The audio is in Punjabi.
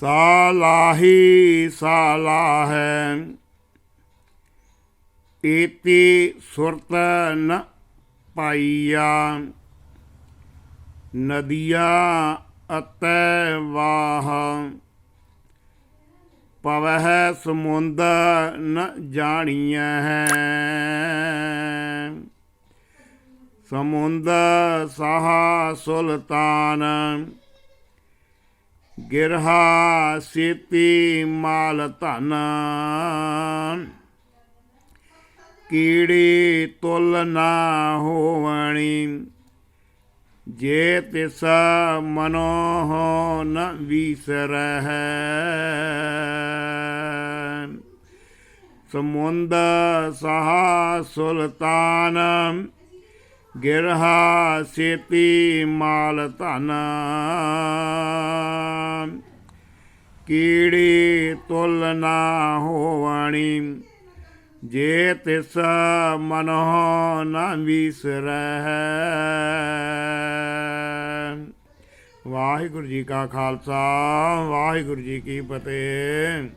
ਸਾਲਾਹੀ ਸਾਲਾਹੈ ਏਤੀ ਸੁਰਤ ਨ ਪਾਈਆ, ਨਦੀਆ ਅਤੈ ਵਾਹ, ਪਵਹਿ ਸਮੁੰਦ ਨ ਜਾਣੀਐ। ਸਮੁੰਦ ਸਾਹਾ ਸੁਲਤਾਨ ਗਿਰਹਾ ਸੀਤੀ ਮਾਲ ਧਨ। ਕੀੜੀ ਤੁਲ ਨਾ ਹੋਵਣੀ, ਜੇ ਤਿਸ ਮਨੋ ਨ ਵਿਸਰਹਿ। ਸਮੁੰਦ ਸਹਾ ਸੁਲਤਾਨ, ਗਿਰਹਾ ਸੇਤੀ ਮਾਲ ਧਨ। ਕੀੜੀ ਤੁਲ ਨਾ ਹੋਵਣੀ, ਜੇ ਤਿਸ ਮਨੋ ਨਾ ਵਿਸਰਹਿ ਵਾਹਿਗੁਰੂ ਜੀ ਕਾ ਖਾਲਸਾ, ਵਾਹਿਗੁਰੂ ਜੀ ਕੀ ਫਤਿਹ।